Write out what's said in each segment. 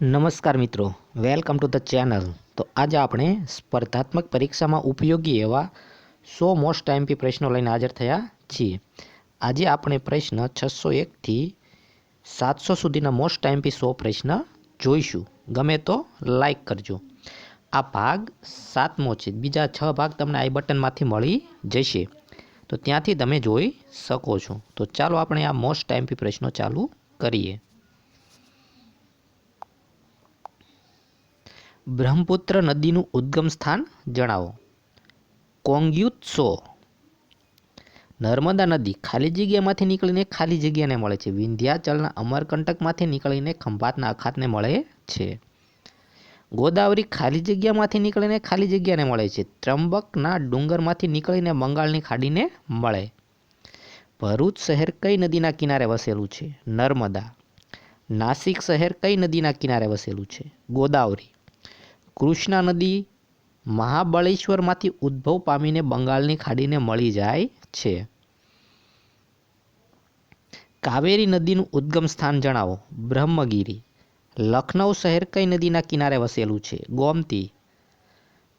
નમસ્કાર મિત્રો, welcome to the channel. તો આજે આપણે સ્પર્ધાત્મક પરીક્ષામાં ઉપયોગી એવા સો મોસ્ટ ટાઈમપી પ્રશ્નો લઈને હાજર થયા છીએ. આજે આપણે પ્રશ્ન છસો એકથી સાતસો સુધીના મોસ્ટ ટાઈમપી સો પ્રશ્ન જોઈશું. ગમે તો લાઈક કરજો. આ ભાગ સાતમો છે. બીજા છ ભાગ તમને આઈ બટનમાંથી મળી જશે. તો ત્યાંથી તમે જોઈ શકો છો. તો ચાલો આપણે આ મોસ્ટ ટાઈમપી પ્રશ્નો ચાલુ કરીએ. બ્રહ્મપુત્ર નદીનું ઉદ્ગમ સ્થાન જણાવો. કોંગ્યુત્સો. નર્મદા નદી ખાલી જગ્યામાંથી નીકળીને ખાલી જગ્યાને મળે છે. વિંધ્યાચલના અમરકંટકમાંથી નીકળીને ખંભાતના અખાતને મળે છે. ગોદાવરી ખાલી જગ્યામાંથી નીકળીને ખાલી જગ્યાને મળે છે. ત્રંબકના ડુંગરમાંથી નીકળીને બંગાળની ખાડીને મળે. ભરૂચ શહેર કઈ નદીના કિનારે વસેલું છે? નર્મદા. નાસિક શહેર કઈ નદીના કિનારે વસેલું છે? ગોદાવરી. કૃષ્ણા નદી મહાબળેશ્વરમાંથી ઉદ્ભવ પામીને બંગાળની ખાડીને મળી જાય છે. કાવેરી નદીનું ઉદ્ગમ સ્થાન જણાવો. બ્રહ્મગીરી. લખનૌ શહેર કઈ નદીના કિનારે વસેલું છે? ગોમતી.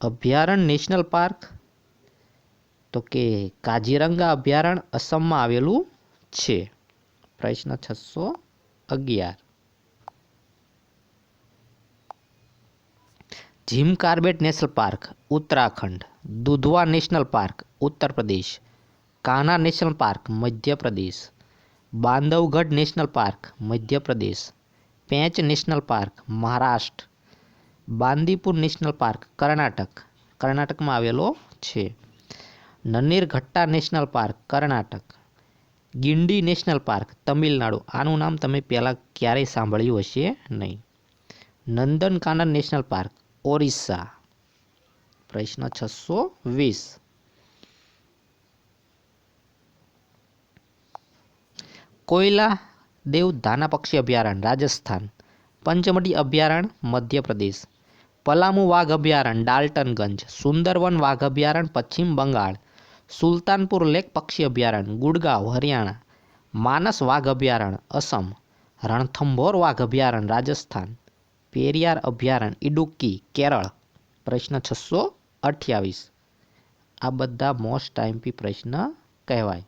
અભયારણ્ય નેશનલ પાર્ક. તો કે કાજીરંગા અભયારણ્ય અસમમાં આવેલું છે. પ્રશ્ન છસો અગિયાર. Jim Corbett national park, Uttarakhand, Dudhwa national park, Uttar Pradesh, Kanha national park Madhya Pradesh Bandhavgarh national park Madhya Pradesh Pench national park, Maharashtra, Bandipur national park, Karnataka, કર્ણાટકમાં આવેલો છે. Bannerghatta national park, Karnataka, Guindy national park, Tamil Nadu, આનું નામ તમે પહેલાં ક્યારેય સાંભળ્યું હશે નહીં. નંદનકાનન નેશનલ પાર્ક ઓરિસ્સા પ્રશ્ન છસો વીસ કોયલા દેવ ધાના પક્ષી અભયારણ્ય રાજસ્થાન પંચમઢી અભયારણ્ય મધ્યપ્રદેશ પલામુ વાઘ અભયારણ્ય ડાલ્ટનગંજ સુંદરવન વાઘ અભયારણ્ય પશ્ચિમ બંગાળ સુલતાનપુર લેક પક્ષી અભયારણ્ય ગુડગાંવ હરિયાણા માનસ વાઘ અભયારણ્ય અસમ રણથંભોર વાઘ અભયારણ્ય રાજસ્થાન પેરિયાર અભયારણ્ય ઇડુક્કી, કેરળ. પ્રશ્ન છસો અઠ્યાવીસ. આ બધા મોસ્ટ ટાઈમપી પ્રશ્ન કહેવાય.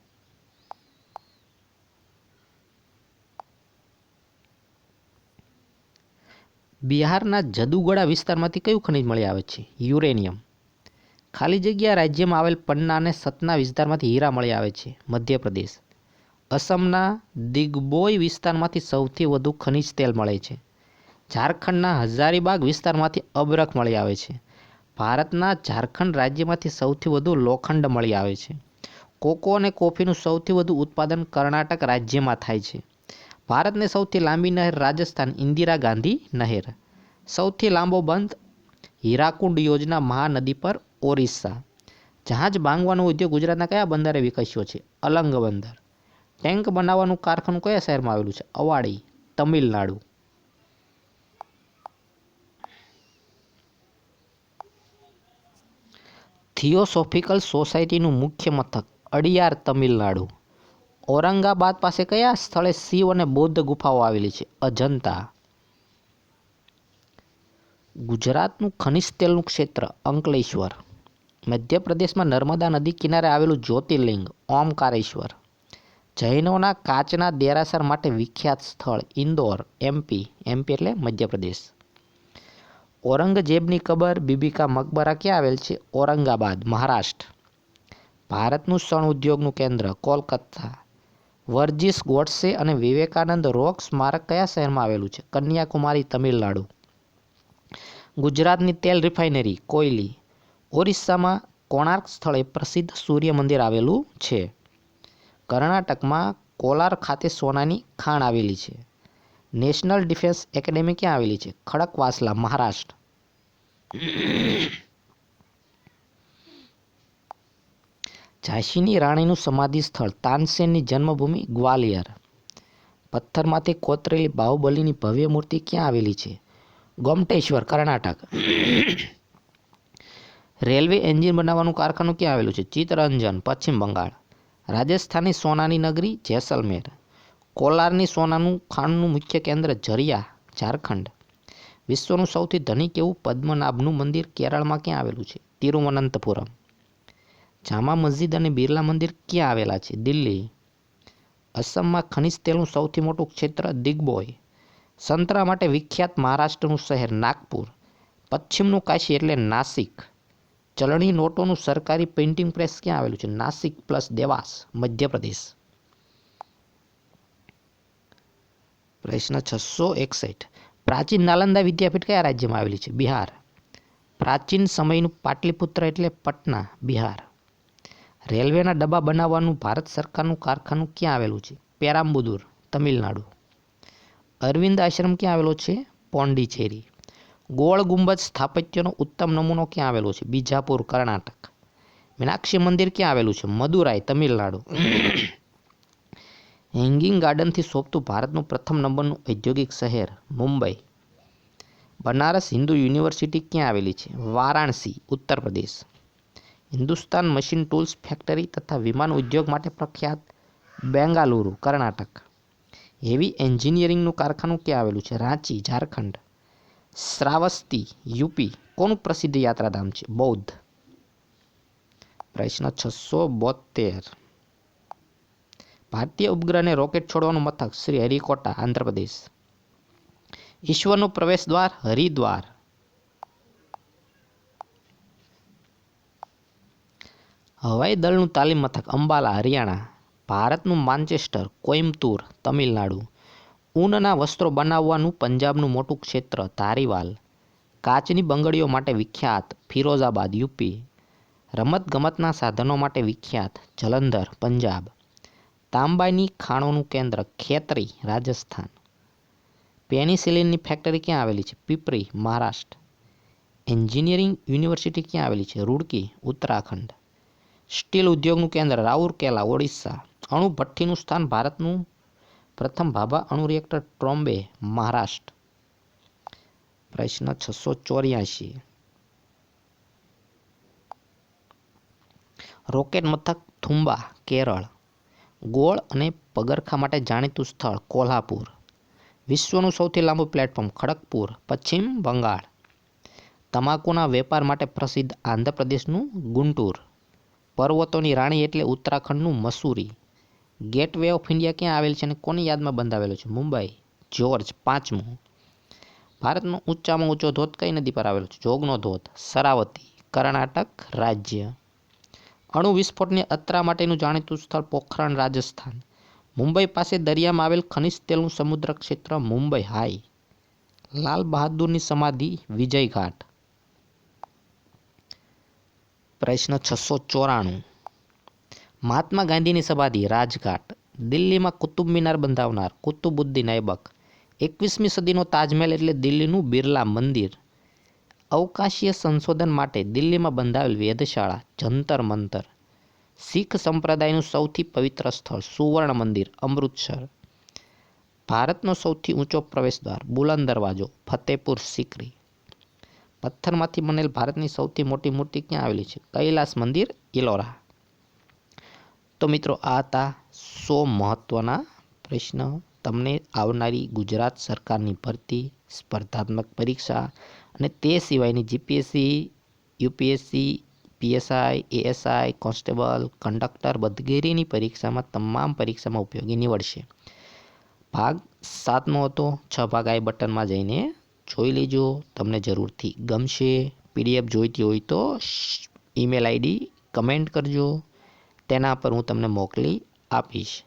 બિહારના જદુગોડા વિસ્તારમાંથી કયું ખનિજ મળી આવે છે? યુરેનિયમ. ખાલી જગ્યા રાજ્યમાં આવેલ પન્ના અને સતના વિસ્તારમાંથી હીરા મળી આવે છે, મધ્યપ્રદેશ. અસમના દિગ્બોય વિસ્તારમાંથી સૌથી વધુ ખનિજ તેલ મળે છે. ઝારખંડના હજારીબાગ વિસ્તારમાંથી અબરખ મળી આવે છે. ભારતના ઝારખંડ રાજ્યમાંથી સૌથી વધુ લોખંડ મળી આવે છે. કોકો અને કોફીનું સૌથી વધુ ઉત્પાદન કર્ણાટક રાજ્યમાં થાય છે. ભારતની સૌથી લાંબી નહેર રાજસ્થાન ઇન્દિરા ગાંધી નહેર. સૌથી લાંબો બંધ હીરાકુંડ યોજના મહાનદી પર ઓરિસ્સા. જહાજ બાંધવાનો ઉદ્યોગ ગુજરાતના કયા બંદરે વિકસ્યો છે? અલંગ બંદર. ટેન્ક બનાવવાનું કારખાનું કયા શહેરમાં આવેલું છે? અવાડી, તમિલનાડુ. થિયોસોફિકલ સોસાયટીનું મુખ્ય મથક, અડિયાર, તમિલનાડુ. ઔરંગાબાદ પાસે કયા સ્થળે શિવ અને બૌદ્ધ ગુફાઓ આવેલી છે? અજંતા. ગુજરાતનું ખનિજ તેલનું ક્ષેત્ર, અંકલેશ્વર. મધ્યપ્રદેશમાં નર્મદા નદી કિનારે આવેલું જ્યોતિર્લિંગ, ઓમકારેશ્વર. જૈનોના કાચના દેરાસર માટે વિખ્યાત સ્થળ, ઇન્દોર એમપી એમપી એટલે મધ્યપ્રદેશ. ઔરંગઝેબની કબર બીબીકા મકબરા ક્યાં આવેલ છે? ઔરંગાબાદ, મહારાષ્ટ્ર. ભારતનું શણ ઉદ્યોગનું કેન્દ્ર, કોલકાતા. વર્જિસ ગોડસે અને વિવેકાનંદ રોક સ્મારક કયા શહેરમાં આવેલું છે? કન્યાકુમારી, તમિલનાડુ. ગુજરાતની તેલ રિફાઇનરી, કોયલી. ઓરિસ્સામાં કોણાર્ક સ્થળે પ્રસિદ્ધ સૂર્ય મંદિર આવેલું છે. કર્ણાટકમાં કોલાર ખાતે સોનાની ખાણ આવેલી છે. નેશનલ ડિફેન્સ એકેડેમી ક્યાં આવેલી છે? ખડકવાસલા મહારાષ્ટ્ર. ઝાંસીની રાણીનું સમાધિ સ્થળ તાનસેનની જન્મભૂમિ ગ્વાલિયર. પથ્થરમાંથી કોતરેલી બાહુબલીની ભવ્ય મૂર્તિ ક્યાં આવેલી છે? ગોમટેશ્વર, કર્ણાટક. રેલવે એન્જિન બનાવવાનું કારખાનું ક્યાં આવેલું છે? ચિત્તરંજન, પશ્ચિમ બંગાળ. રાજસ્થાની સોનાની નગરી, જેસલમેર. કોલારની સોનાનું ખાણનું મુખ્ય કેન્દ્ર ઝરિયા ઝારખંડ. વિશ્વનું સૌથી ધનિક એવું પદ્મનાભનું મંદિર કેરળમાં ક્યાં આવેલું છે? તિરુવનંતપુરમ. જામા મસ્જિદ અને બિરલા મંદિર ક્યાં આવેલા છે? દિલ્હી. અસમમાં ખનિજ તેલનું સૌથી મોટું ક્ષેત્ર દિગ્બોય સંતરા માટે વિખ્યાત મહારાષ્ટ્રનું શહેર નાગપુર. પશ્ચિમનું કાશી એટલે નાસિક. ચલણી નોટોનું સરકારી પ્રિન્ટિંગ પ્રેસ ક્યાં આવેલું છે? નાસિક પ્લસ દેવાસ, મધ્યપ્રદેશ. પ્રશ્ન છસો એકસઠ. પ્રાચીન નાલંદા વિદ્યાપીઠ કયા રાજ્યમાં આવેલી છે? બિહાર. પ્રાચીન સમયનું પાટલીપુત્ર એટલે પટના, બિહાર. રેલવેના ડબ્બા બનાવવાનું ભારત સરકારનું કારખાનું ક્યાં આવેલું છે? પેરામ્બુદુર તમિલનાડુ. અરવિંદ આશ્રમ ક્યાં આવેલો છે? પોંડિચેરી. ગોળ ગુંબજ સ્થાપત્યનો ઉત્તમ નમૂનો ક્યાં આવેલો છે? બીજાપુર, કર્ણાટક. મીનાક્ષી મંદિર ક્યાં આવેલું છે? મદુરાઈ, તમિલનાડુ. હેંગિંગ ગાર્ડનથી શોભતું ભારતનું પ્રથમ નંબરનું ઔદ્યોગિક શહેર, મુંબઈ. બનારસ હિન્દુ યુનિવર્સિટી ક્યાં આવેલી છે? Varanasi Uttar Pradesh Hindustan machine tools factory તથા વિમાન ઉદ્યોગ માટે પ્રખ્યાત બેંગાલુરુ, કર્ણાટક. હેવી એન્જિનિયરિંગનું કારખાનું ક્યાં આવેલું છે? રાંચી, ઝારખંડ. શ્રાવસ્તી, યુપી. કોનું પ્રસિદ્ધ યાત્રાધામ છે? બૌદ્ધ. પ્રશ્ન છસો બોતેર ભારતીય ઉપગ્રહને રોકેટ છોડવાનું મથક શ્રી હરિકોટા, આંધ્રપ્રદેશ. ઈશ્વરનું પ્રવેશ દ્વાર, હરિદ્વાર. હવાઈ દળનું તાલીમ મથક, અંબાલા, હરિયાણા. ભારતનું માન્ચેસ્ટર, કોઇમ્બતુર, તમિલનાડુ. ઊનના વસ્ત્રો બનાવવાનું પંજાબનું મોટું ક્ષેત્ર, ધારીવાલ. કાચની બંગડીઓ માટે વિખ્યાત, ફિરોઝાબાદ, યુપી. રમતગમતના સાધનો માટે વિખ્યાત, જલંધર, પંજાબ. તાંબાની ખાણોનું કેન્દ્ર ખેતરી, રાજસ્થાન. પેનિસિલિનની ફેક્ટરી ક્યાં આવેલી છે? પીપરી, મહારાષ્ટ્ર. એન્જિનિયરિંગ યુનિવર્સિટી ક્યાં આવેલી છે? રૂડકી, ઉત્તરાખંડ. સ્ટીલ ઉદ્યોગનું કેન્દ્ર રાઉરકેલા ઓડિશા. અણુ ભઠ્ઠીનું સ્થાન ભારતનું પ્રથમ ભાભા અણુ રિએક્ટર ટ્રોમ્બે, મહારાષ્ટ્ર. પ્રશ્ન છસો ચોર્યાસી રોકેટ મથક થુંબા, કેરળ. ગોળ અને પગરખા માટે જાણીતું સ્થળ કોલ્હાપુર. વિશ્વનું સૌથી લાંબુ પ્લેટફોર્મ ખડગપુર, પશ્ચિમ બંગાળ. તમાકુના વેપાર માટે પ્રસિદ્ધ આંધ્રપ્રદેશનું ગુંટુર. પર્વતોની રાણી એટલે ઉત્તરાખંડનું Mussoorie. Gateway of India ક્યાં આવેલ છે અને કોની યાદમાં બંધાવેલો છે? મુંબઈ. જ્યોર્જ પાંચમું. ભારતનો ઊંચામાં ઊંચો ધોધ કઈ નદી પર આવેલો છે? જોગનો ધોધ. સરાવતી. કર્ણાટક રાજ્ય. અણુ વિસ્ફોટની અત્રા માટેનું જાણીતું સ્થળ પોખરણ રાજસ્થાન. મુંબઈ પાસે દરિયામાં આવેલ ખનિજ તેલનું સમુદ્ર ક્ષેત્ર મુંબઈ હાઈ. લાલ બહાદુરની સમાધિ વિજય ઘાટ પ્રશ્ન છસો ચોરાણું. મહાત્મા ગાંધીની સમાધિ રાજઘાટ. દિલ્હીમાં કુતુબ મિનાર બંધાવનાર કુતુબુદ્દીન ઐબક એકવીસમી સદીનો તાજમહેલ એટલે દિલ્હીનું બિરલા મંદિર. અવકાશીય સંશોધન માટે દિલ્હીમાં બંધાવેલ વેધશાળા, જંતર મંતર. શીખ સંપ્રદાયનું સૌથી પવિત્ર સ્થળ સુવર્ણ મંદિર, અમૃતસર. ભારતનો સૌથી ઊંચો પ્રવેશદ્વાર, બુલંદ દરવાજો, ફતેપુર સિકરી. પથ્થરમાંથી બનેલ ભારતની સૌથી મોટી મૂર્તિ ક્યાં આવેલી છે? કૈલાસ મંદિર, ઇલોરા. તો મિત્રો, આ હતા સો મહત્ત્વના પ્રશ્ન. તમને આવનારી ગુજરાત સરકારની ભરતી, સ્પર્ધાત્મક પરીક્ષા અને તે સિવાયની GPSC UPSC PSI ASI constable, conductor વગેરેની પરીક્ષામાં તમામ પરીક્ષામાં ઉપયોગી નીવડશે. ભાગ સાતમો હતો. છ ભાગ આઈ બટનમાં જઈને જોઈ લેજો. તમને જરૂરથી ગમશે. પીડીએફ જોઈતી હોય તો ઈમેલ આઈડી કમેન્ટ કરજો. તેના પર હું તમને મોકલી આપીશ.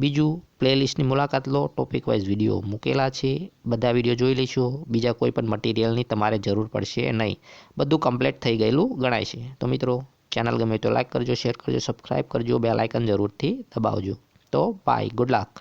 બીજું પ્લેલિસ્ટની મુલાકાત લો ટોપિક વાઇઝ વીડિયો મૂકેલા છે. બધા વીડિયો જોઈ લેશો બીજા કોઈ પણ મટીરિયલની તમારે જરૂર પડશે નહીં. બધું કમ્પ્લીટ થઈ ગયેલું ગણાય છે. તો મિત્રો ચેનલ ગમે તો લાઇક કરજો શેર કરજો સબસ્ક્રાઈબ કરજો. બે લાઇકન જરૂરથી દબાવજો. તો બાય ગુડ લક